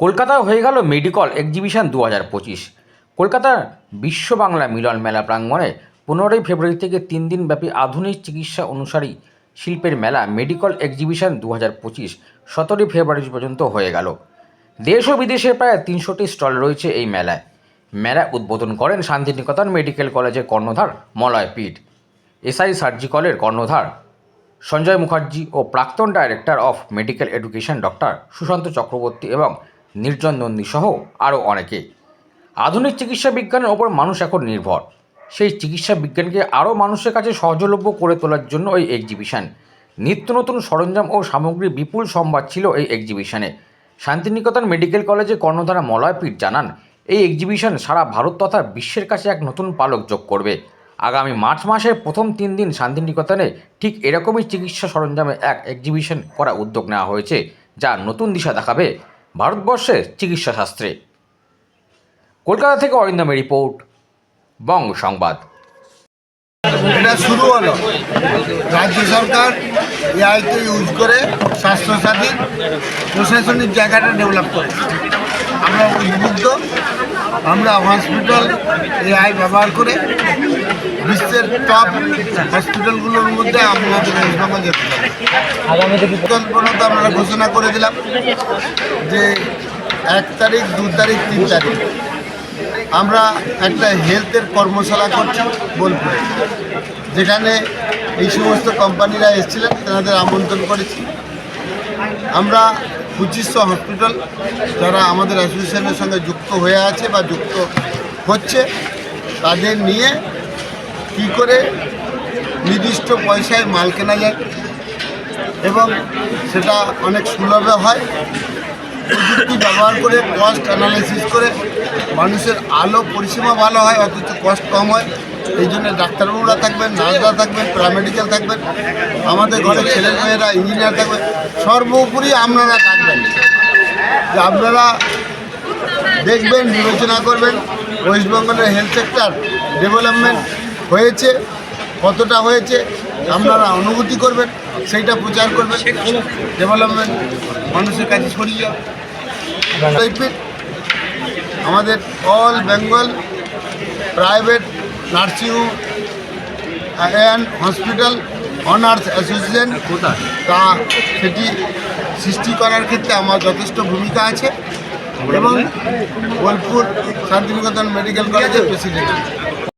কলকাতায় হয়ে গেল মেডিকল এক্সিবিশন দু হাজার পঁচিশ। কলকাতার বিশ্ব বাংলা মিলন মেলা প্রাঙ্গণে পনেরোই ফেব্রুয়ারি থেকে তিন দিনব্যাপী আধুনিক চিকিৎসা অনুসারী শিল্পের মেলা মেডিকল এক্সিবিশন দু হাজার পঁচিশ সতেরোই ফেব্রুয়ারি পর্যন্ত হয়ে গেল। দেশ ও বিদেশে প্রায় তিনশোটি স্টল রয়েছে এই মেলায়। মেলা উদ্বোধন করেন শান্তিনিকেতন মেডিকেল কলেজের কর্ণধার মলয় পিঠ, এসআই সার্জিকলের কর্ণধার সঞ্জয় মুখার্জি ও প্রাক্তন director of medical education doctor Sushanta Chakraborty এবং নির্জন নন্দী সহ আরও অনেকে। আধুনিক চিকিৎসা বিজ্ঞানের ওপর মানুষ এখন নির্ভর। সেই চিকিৎসা বিজ্ঞানকে আরও মানুষের কাছে সহজলভ্য করে তোলার জন্য এই এক্সিবিশন নিত্য নতুন সরঞ্জাম ও সামগ্রীর বিপুল সম্ভার ছিল এই এক্সিবিশনে শান্তিনিকেতন মেডিকেল কলেজে কর্ণধারা মলয়পীঠ জানান, এই এক্সিবিশন সারা ভারত তথা বিশ্বের কাছে এক নতুন পালক যোগ করবে। আগামী মার্চ মাসের প্রথম তিন দিন শান্তিনিকেতনে ঠিক এরকমই চিকিৎসা সরঞ্জামে এক এক্সিবিশন করা উদ্যোগ নেওয়া হয়েছে, যা নতুন দিশা দেখাবে। ভারতবর্ষের চিকিৎসা শাস্ত্রে কলকাতা থেকে অরিন্দমের রিপোর্ট, বঙ্গ সংবাদ। এটা শুরু হলো। রাজ্য সরকার এআইকে ইউজ করে স্বাস্থ্যসাথী প্রশাসনিক জায়গাটা ডেভেলপ করে। আমরা উদ্বুদ্ধ, আমরা হসপিটাল এআই ব্যবহার করে বিশ্বের টপ হসপিটালগুলোর মধ্যে আমাদের ওয়েস্টবেঙ্গল যেতে পারি আমরা ঘোষণা করে দিলাম যে এক তারিখ দু তারিখ তিন তারিখ। আমরা একটা হেলথের কর্মশালা করছি বোলপুরে। যেখানে এই সমস্ত কোম্পানিরা এসেছিলেন তাদের আমন্ত্রণ করেছি। আমরা পঁচিশশো হসপিটাল যারা আমাদের অ্যাসোসিয়েশনের সঙ্গে যুক্ত হয়ে আছে বা যুক্ত হচ্ছে তাদের নিয়ে কী করে নির্দিষ্ট পয়সায় মাল কেনা যায় এবং সেটা অনেক সুলভে হয়, প্রযুক্তি ব্যবহার করে কস্ট অ্যানালাইসিস করে, মানুষের আলো পরিষেবা ভালো হয়, অথচ কস্ট কম হয়। এই জন্য ডাক্তারবাবুরা থাকবেন, নার্সরা থাকবেন প্যারামেডিক্যাল থাকবেন, আমাদের ঘরে ছেলে মেয়েরা ইঞ্জিনিয়ার থাকবেন, সর্বোপরি আপনারা থাকবেন। যে আপনারা দেখবেন, বিবেচনা করবেন ওয়েস্ট বেঙ্গলের হেলথ সেক্টর ডেভেলপমেন্ট হয়েছে, কতটা হয়েছে, আপনারা অনুভূতি করবেন, সেইটা প্রচার করবেন। ডেভেলপমেন্ট মানুষের কাছে ছড়িয়ে আমাদের all Bengal private nursing home and hospital owners association তা সেটি সৃষ্টি করার ক্ষেত্রে আমার যথেষ্ট ভূমিকা আছে। এবং বোলপুর শান্তিনিকেতন মেডিকেল কলেজের প্রেসিডেন্ট